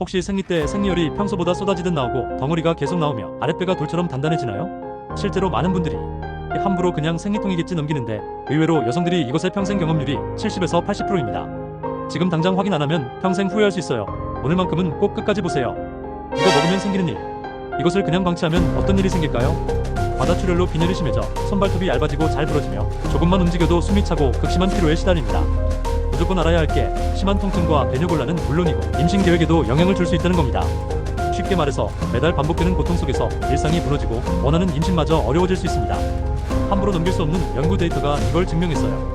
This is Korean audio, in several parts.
혹시 생리 때 생리열이 평소보다 쏟아지듯 나오고 덩어리가 계속 나오며 아랫배가 돌처럼 단단해지나요? 실제로 많은 분들이 함부로 그냥 생리통이겠지 넘기는데 의외로 여성들이 이것의 평생 경험률이 70에서 80%입니다. 지금 당장 확인 안 하면 평생 후회할 수 있어요. 오늘만큼은 꼭 끝까지 보세요. 이거 먹으면 생기는 일. 이것을 그냥 방치하면 어떤 일이 생길까요? 바다출혈로 빈혈이 심해져 손발톱이 얇아지고 잘 부러지며 조금만 움직여도 숨이 차고 극심한 피로에 시달립니다. 무조건 알아야 할 게 심한 통증과 배뇨곤란은 물론이고 임신 계획에도 영향을 줄 수 있다는 겁니다. 쉽게 말해서 매달 반복되는 고통 속에서 일상이 무너지고 원하는 임신마저 어려워질 수 있습니다. 함부로 넘길 수 없는 연구 데이터가 이걸 증명했어요.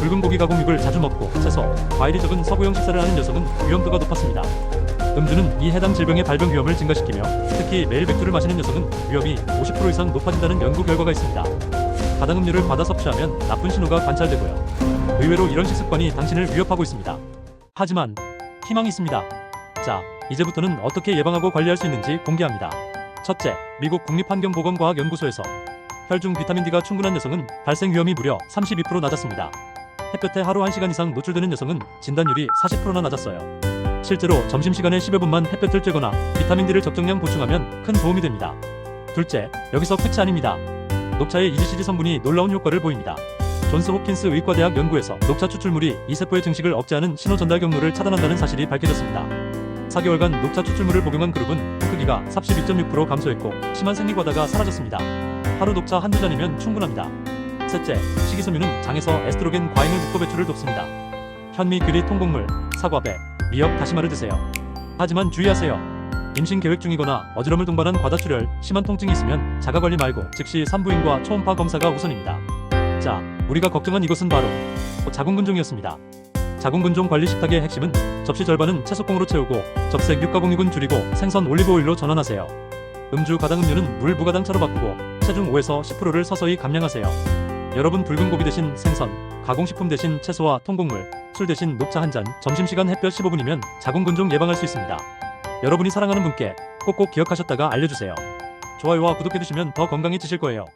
붉은 고기 가공육을 자주 먹고 채소, 과일이 적은 서구형 식사를 하는 여성은 위험도가 높았습니다. 음주는 이 해당 질병의 발병 위험을 증가시키며 특히 매일 맥주를 마시는 여성은 위험이 50% 이상 높아진다는 연구 결과가 있습니다. 가당음료를 과다 섭취하면 나쁜 신호가 관찰되고요. 의외로 이런 식습관이 당신을 위협하고 있습니다. 하지만 희망이 있습니다. 자, 이제부터는 어떻게 예방하고 관리할 수 있는지 공개합니다. 첫째, 미국 국립환경보건과학연구소에서 혈중 비타민 D가 충분한 여성은 발생 위험이 무려 32% 낮았습니다. 햇볕에 하루 1시간 이상 노출되는 여성은 진단율이 40%나 낮았어요. 실제로 점심시간에 10여 분만 햇볕을 쬐거나 비타민 D를 적정량 보충하면 큰 도움이 됩니다. 둘째, 여기서 끝이 아닙니다. 녹차의 EGCG 성분이 놀라운 효과를 보입니다. 존스 홉킨스 의과대학 연구에서 녹차 추출물이 이 세포의 증식을 억제하는 신호 전달 경로를 차단한다는 사실이 밝혀졌습니다. 4개월간 녹차 추출물을 복용한 그룹은 코 크기가 32.6% 감소했고 심한 생리과다가 사라졌습니다. 하루 녹차 한두 잔이면 충분합니다. 셋째, 식이섬유는 장에서 에스트로겐 과잉을 묵고 배출을 돕습니다. 현미, 귀리, 통곡물, 사과배, 미역, 다시마를 드세요. 하지만 주의하세요. 임신 계획 중이거나 어지럼을 동반한 과다출혈, 심한 통증이 있으면 자가관리 말고 즉시 산부인과 초음파 검사가 우선입니다. 자, 우리가 걱정한 이것은 바로 자궁근종이었습니다. 자궁근종 관리 식탁의 핵심은 접시 절반은 채소콩으로 채우고 접색 육가공육은 줄이고 생선 올리브오일로 전환하세요. 음주 가당 음료는 물 무가당차로 바꾸고 체중 5에서 10%를 서서히 감량하세요. 여러분 붉은 고기 대신 생선, 가공식품 대신 채소와 통곡물, 술 대신 녹차 한 잔, 점심시간 햇볕 15분이면 자궁근종 예방할 수 있습니다. 여러분이 사랑하는 분께 꼭꼭 기억하셨다가 알려주세요. 좋아요와 구독해주시면 더 건강해지실 거예요.